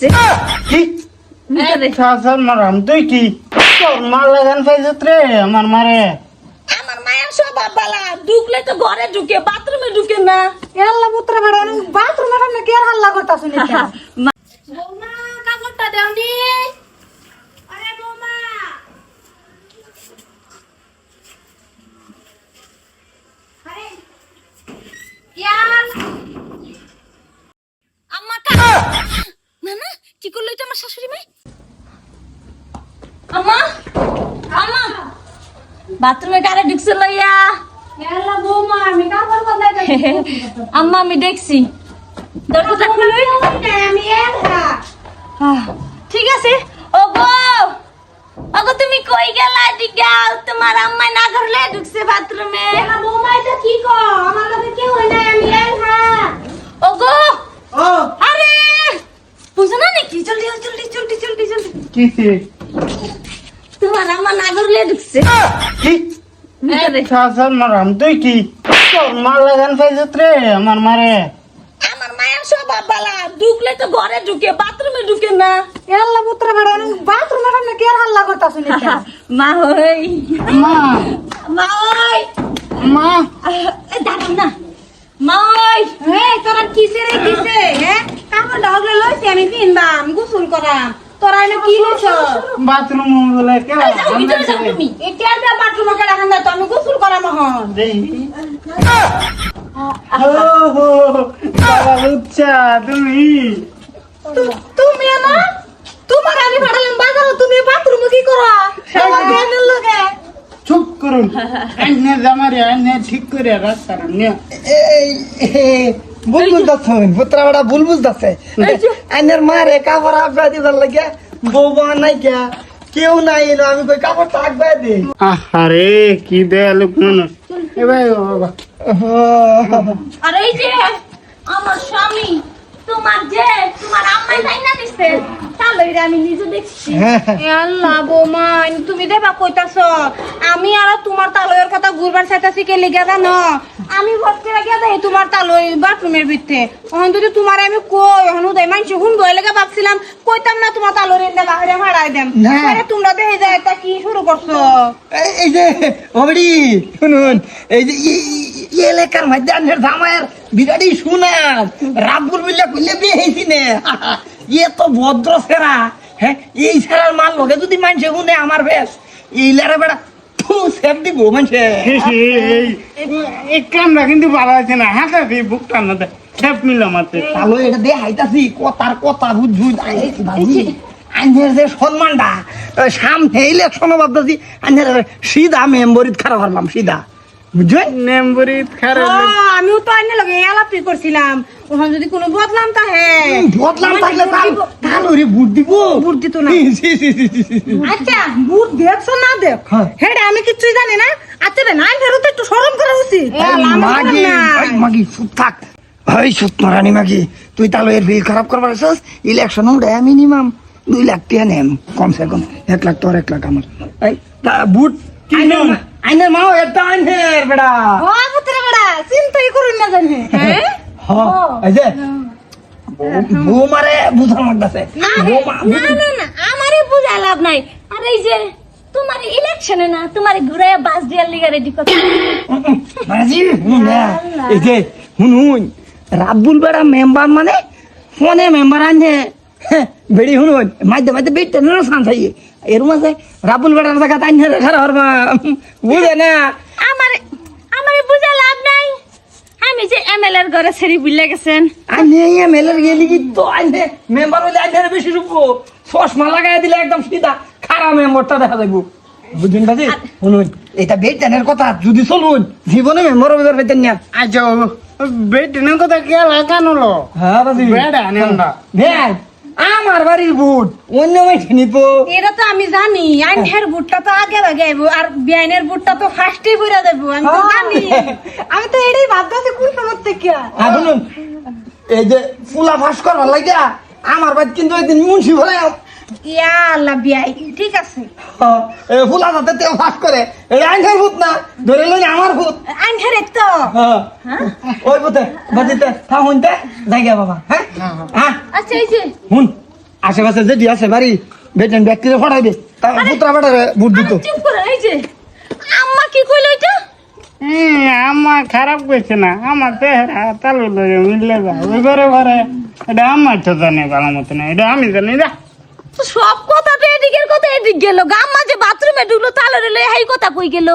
ঢুকছে কি? শাসন মারাম। তুই কি? তোর মা লাগান পাইছত রে আমার মারে। আমার মায়ের স্বভাব বালা। ঢুকলে তো ঘরে ঢুকে বাথরুমে ঢুকে না। আল্লাহ পুত্র বেড়া বাথরুমে সামনে কি আর হাল্লা করতা শুনি মা- বৌমা কাপড়টা দেওনি আরে বৌমা আরে, ইয়ার। আম্মা কা- না না কি করল এটা আমার শাশুড়ি মাই আম্মা আম্মা বাথরুমে কারে ঢুকছে লইয়া? আম্মা আমি দেখছি। দরজাটা খুলুই আমি একা। আহ, ঠিক আছে। ও গো ওগো তুমি কই গেলা দিগাও তোমার আম্মা না ঘরলে ঢুকছে বাথরুমে। বৌমা এটা কি কো? আমার কাছে কেউ হয় না আমি একা। ও গো ও। আরে বুঝো না নাকি? জলদি জলদি জলদি জলদি জলদি। তোমার ঘরলে ঢুকছে কি? শাসন মারাম তুই কি? তোর মা লাগান পাইছত রে আমার মারে। আমার মায়ের স্বভাব বালা। ঢুকলে তো ঘরে ঢুকে বাথরুমে ঢুকে না। আল্লাহ পুত্র বেড়া বাথরুমে সামনে কি হাল্লা করতা শুনি মা হই। মা। না। মা হে তোরা কিসে রে কিসে? হ্যাঁ? কাপড় লইছি আমি পিনবাম গোসল করাম। তোরা এনে কি লইছ? বাথরুম বলে যাও তুমি এটা আর বাথরুমে কেডা খান্দা তো? আমি গোসল করাম হন তুমি। তুমি না? তোমার আমি বাজারে তুমি বাথরুমে কি করো? সবাই বেনের লগে। চুপ করুন। আইনে জামারে আইনে ঠিক করে রাস্তা নিয়ে। এই ভুল বুঝতেছ পুত্রা বেটা ভুল বুঝতেছে আইনের মারে কাপড় আব্বা দিবার লাগে বৌমা নাই কে কেউ নাই এলো আমি কই কাপড় তো থাকবে দে আরে কি দেয়ালু মানুষ। এ ভাই ও বাবা আর এই যে আমার স্বামী তোমার যে তোমার আম্মাই তাই না দিছে তাহলে এটা আমি নিজে দেখছি। এ আল্লাহ বৌমা তুমি দেবা কইতাছ? আমি আর তোমার তালয়ের কথা ঘুরবার চাইতাছি কে লেগে জানো? আমি ভর্তি রাখিয়া দেই তোমার তালই বাথরুমের ভিতরে। এখন যদি তোমার আমি কই এখন উদয় মানছি হুন বই লেগে ভাবছিলাম কইতাম না তোমার তালয়ের এনে বাহিরে ভাড়াই দেন। পরে তোমরা দেখে যায় তা কি শুরু করছ? এই- যে ওবড়ি শুনুন এই যে এলাকার মধ্যে আনের জামায়ের বিরাটি শুনাম রাব্বুর বিল্লা কইলে বিয়ে হয়েছি নে। ইয়ে তো ভদ্র সেরা। হ্যাঁ এই সেরার মাল লগে যদি মানছে শুনে আমার বেশ। এই লারে বেড়া ফু সেপ দিব মানছে এই কিন্তু ভালো আছে না হাতে দিয়ে বুকটা দেয় খেপ মিল মাতে তাহলে এটা দিয়ে হাইতাছি কথার কথা বুঝ বুঝ আইনের যে সম্মানটা সামনে ইলেকশন ভাবতেছি আইনের সিধা মেম্বরিত খারাপ হারলাম সিধা। নেমবরিত খারাপ আমিও তো আইনে লগে আলাপি করছিলাম। ওখানে যদি কোনো বদলাম তা হে বদলাম থাকলে ওরে ভোট দিব। ভোট দিত না। আচ্ছা বুট দেখছ না দেখ। হ্যাঁ। হেডে আমি কিছুই জানি না। আচ্ছা রে নাই ফেরত একটু স্মরণ করা উচিত মাগি মাগি চুপ থাক। এই মাগি তুই তাহলে এর বিল খারাপ করবার আছিস? ইলেকশন উঠে মিনিমাম দুই লাখ টাকা নেম কমসে কম। এক লাখ তোর এক লাখ আমার। এই তা বুট আইনের মা- আইনের মাও একটা আইনের বেড়া। ও পুত্র বেড়া চিন্তাই করুন না জানি। হ্যাঁ? হ এই যে না না না বুঝা লাভ নাই আর এই যে তোমার ইলেকশনে না তোমার ঘুরে বাস দিয়ার লিগা রেডি করতে এই যে রাব্বুল বেড়া মেম্বার মানে ফোনে মেম্বার আনছে হ্যাঁ, বেড়ি শুনুন মাঝে মাঝে বেড়তে না সান থাই এর মাঝে রাব্বুল বেড়ার জায়গা আনছে খারাপ হরবা বুঝে না আমার আমার বুঝা লাভ নাই আমি যে এমএলএ এর ঘরে ছেড়ে বুঝলে গেছেন। আমি এম এল এর গেলি কি তো? আইনে মেম্বার হইলে আইনে বেশি রূপো চশমা লাগাই দিলে একদম সিধা খারাপ মেম্বারটা দেখা যাব বুঝুন বাজি? শুনুন এটা বেটেনের কথা যদি চলুন জীবনে মেম্বার হইবার পেতেন না আচ্ছা বেটিনের কথা কে লাগানো লো হ্যাঁ বাজি। বেড়া আনন্দা ভ্যান আমার বাড়ির বুট অন্য মাইছে নিব। এটা তো আমি জানি আইনের বুটটা তো আগে আগে আইবো আর বিআইনের বুটটা তো ফার্স্টে বইরা দেবো আমি তো জানি। আমি তো এটাই ভাবতেছি কোন সময় থেকে। শুনুন এই যে ফুলা ফাঁস ভালো লাগিয়া আমার বাড়ি কিন্তু একদিন মুন্সি ভরে ইয়া আল্লাহ বিআই ঠিক আছে। ফুলা যাতে তেও ফাঁস করে। এই আইনকার ভূত না ধরে লই আমার ভূত। আইনের তো। হ্যাঁ? ওই পুতে বাজিতে থা হুনতে জায়গা বাবা হ্যাঁ? হ্যাঁ? আচ্ছা এই যে। হুন আশেপাশে যেটি আছে বাড়ি বেটেন ব্যক্তিরে ফটাই দে। তা পুত্রা বেটারে বুট দিত। আরে চুপ করে এই যে। আম্মা কি কইলো এটা? আমার খারাপ করছে না আমার চেহারা তালু মিললে যা ওই ঘরে ঘরে এটা আমার তো জানে ভালো মতো না এটা আমি জানি না সব কথা তো এদিকের কথা এদিক গেল। গাম মাঝে বাথরুমে ঢুকলো তাহলে হাই কথা কই গেল?